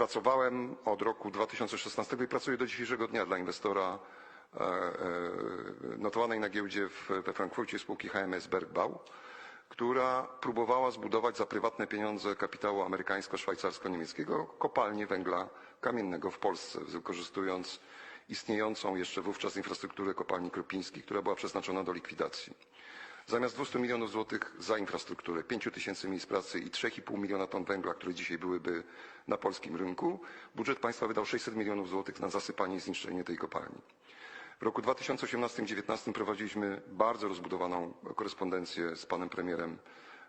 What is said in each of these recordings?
pracowałem od roku 2016 i pracuję do dzisiejszego dnia dla inwestora e, e, notowanej na giełdzie we Frankfurcie spółki HMS Bergbau, która próbowała zbudować za prywatne pieniądze kapitału amerykańsko-szwajcarsko-niemieckiego kopalnię węgla kamiennego w Polsce, wykorzystując istniejącą jeszcze wówczas infrastrukturę kopalni Krupiński, która była przeznaczona do likwidacji. Zamiast 200 milionów złotych za infrastrukturę, 5 tysięcy miejsc pracy i 3,5 miliona ton węgla, które dzisiaj byłyby na polskim rynku, budżet państwa wydał 600 milionów złotych na zasypanie i zniszczenie tej kopalni. W roku 2018-2019 prowadziliśmy bardzo rozbudowaną korespondencję z panem premierem,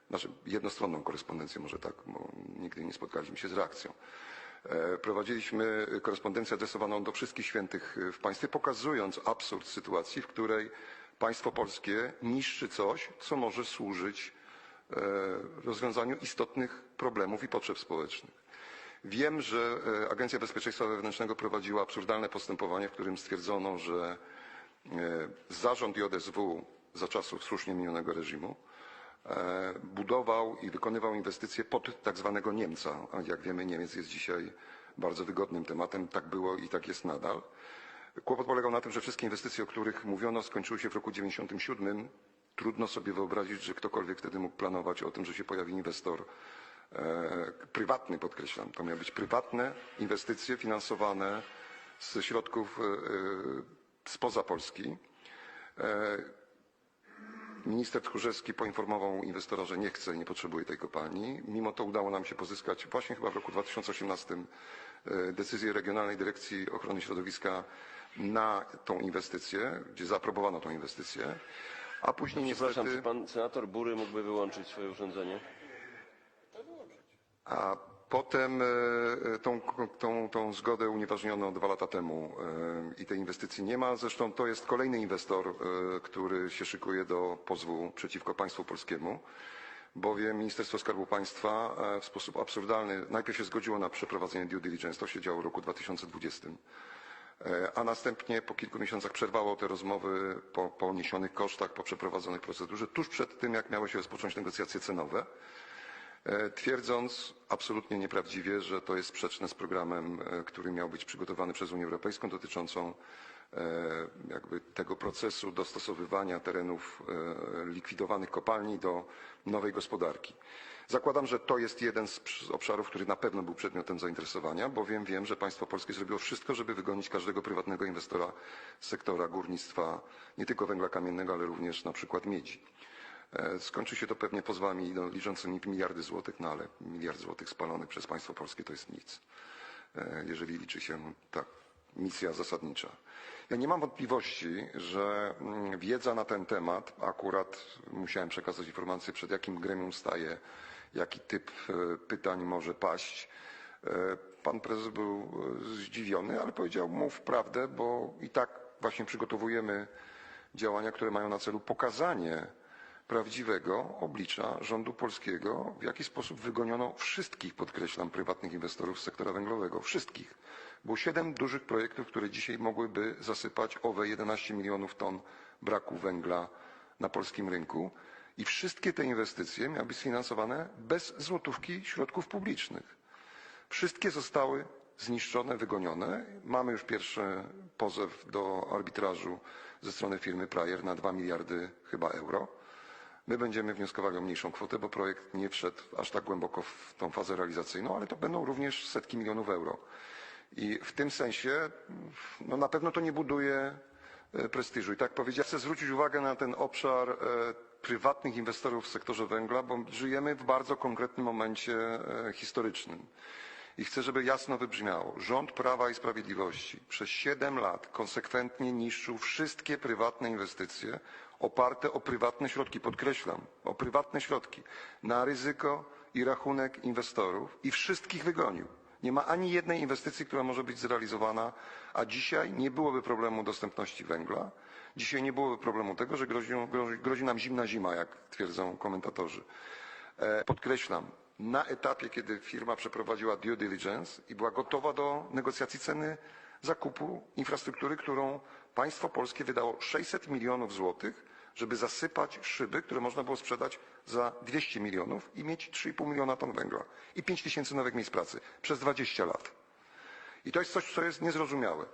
znaczy jednostronną korespondencję może tak, bo nigdy nie spotkaliśmy się z reakcją. E, Prowadziliśmy korespondencję adresowaną do wszystkich świętych w państwie, pokazując absurd sytuacji, w której państwo polskie niszczy coś, co może służyć e, rozwiązaniu istotnych problemów i potrzeb społecznych. Wiem, że e, Agencja Bezpieczeństwa Wewnętrznego prowadziła absurdalne postępowanie, w którym stwierdzono, że e, zarząd JSW za czasów słusznie minionego reżimu budował i wykonywał inwestycje pod tak zwanego Niemca. A jak wiemy, Niemiec jest dzisiaj bardzo wygodnym tematem. Tak było i tak jest nadal. Kłopot polegał na tym, że wszystkie inwestycje, o których mówiono, skończyły się w roku 97. Trudno sobie wyobrazić, że ktokolwiek wtedy mógł planować o tym, że się pojawi inwestor e, prywatny, podkreślam. To miały być prywatne inwestycje finansowane ze środków e, e, spoza Polski. E, Minister Tchórzewski poinformował inwestora, że nie chce i nie potrzebuje tej kopalni. Mimo to udało nam się pozyskać właśnie chyba w roku 2018 e, decyzję Regionalnej Dyrekcji Ochrony Środowiska na tą inwestycję, gdzie zaaprobowano tą inwestycję, a później Przepraszam, niestety... czy pan senator Bury mógłby wyłączyć swoje urządzenie? A potem e, tą, tą, tą zgodę unieważniono dwa lata temu e, i tej inwestycji nie ma. Zresztą to jest kolejny inwestor, e, który się szykuje do pozwu przeciwko państwu polskiemu, bowiem Ministerstwo Skarbu Państwa w sposób absurdalny najpierw się zgodziło na przeprowadzenie due diligence, to się działo w roku 2020, a następnie po kilku miesiącach przerwało te rozmowy po poniesionych kosztach, po przeprowadzonej procedurze, tuż przed tym, jak miały się rozpocząć negocjacje cenowe. e, twierdząc absolutnie nieprawdziwie, że to jest sprzeczne z programem, e, który miał być przygotowany przez Unię Europejską dotyczącą e, jakby tego procesu dostosowywania terenów e, likwidowanych kopalni do nowej gospodarki. Zakładam, że to jest jeden z obszarów, który na pewno był przedmiotem zainteresowania, bowiem wiem, że państwo polskie zrobiło wszystko, żeby wygonić każdego prywatnego inwestora z sektora górnictwa, nie tylko węgla kamiennego, ale również na przykład miedzi. E, Skończy się to pewnie pozwami no, liczącymi miliardy złotych, no ale miliard złotych spalony przez państwo polskie to jest nic, e, jeżeli liczy się ta misja zasadnicza. Ja nie mam wątpliwości, że mm, wiedza na ten temat, akurat musiałem przekazać informację, przed jakim gremium staje, jaki typ e, pytań może paść. Pan prezes był zdziwiony, ale powiedział mów prawdę, bo i tak właśnie przygotowujemy działania, które mają na celu pokazanie prawdziwego oblicza rządu polskiego, w jaki sposób wygoniono wszystkich, podkreślam, prywatnych inwestorów z sektora węglowego. Wszystkich. Było siedem dużych projektów, które dzisiaj mogłyby zasypać owe 11 milionów ton braku węgla na polskim rynku. I wszystkie te inwestycje miały być sfinansowane bez złotówki środków publicznych. Wszystkie zostały zniszczone, wygonione. Mamy już pierwszy pozew do arbitrażu ze strony firmy Prayer na 2 miliardy chyba euro. My będziemy wnioskowali o mniejszą kwotę, bo projekt nie wszedł aż tak głęboko w tą fazę realizacyjną, ale to będą również setki milionów euro. I w tym sensie no na pewno to nie buduje e, prestiżu. I tak powiedziałem, chcę zwrócić uwagę na ten obszar e, prywatnych inwestorów w sektorze węgla, bo żyjemy w bardzo konkretnym momencie e, historycznym. I chcę, żeby jasno wybrzmiało. Rząd Prawa i Sprawiedliwości przez 7 lat konsekwentnie niszczył wszystkie prywatne inwestycje oparte o prywatne środki, podkreślam, o prywatne środki, na ryzyko i rachunek inwestorów i wszystkich wygonił. Nie ma ani jednej inwestycji, która może być zrealizowana, a dzisiaj nie byłoby problemu dostępności węgla. Dzisiaj nie byłoby problemu tego, że grozi, grozi, grozi nam zimna zima, jak twierdzą komentatorzy. E, Podkreślam, na etapie, kiedy firma przeprowadziła due diligence i była gotowa do negocjacji ceny zakupu infrastruktury, którą państwo polskie wydało 600 milionów złotych, żeby zasypać szyby, które można było sprzedać za 200 milionów i mieć 3,5 miliona ton węgla i 5 tysięcy nowych miejsc pracy przez 20 lat. I to jest coś, co jest niezrozumiałe.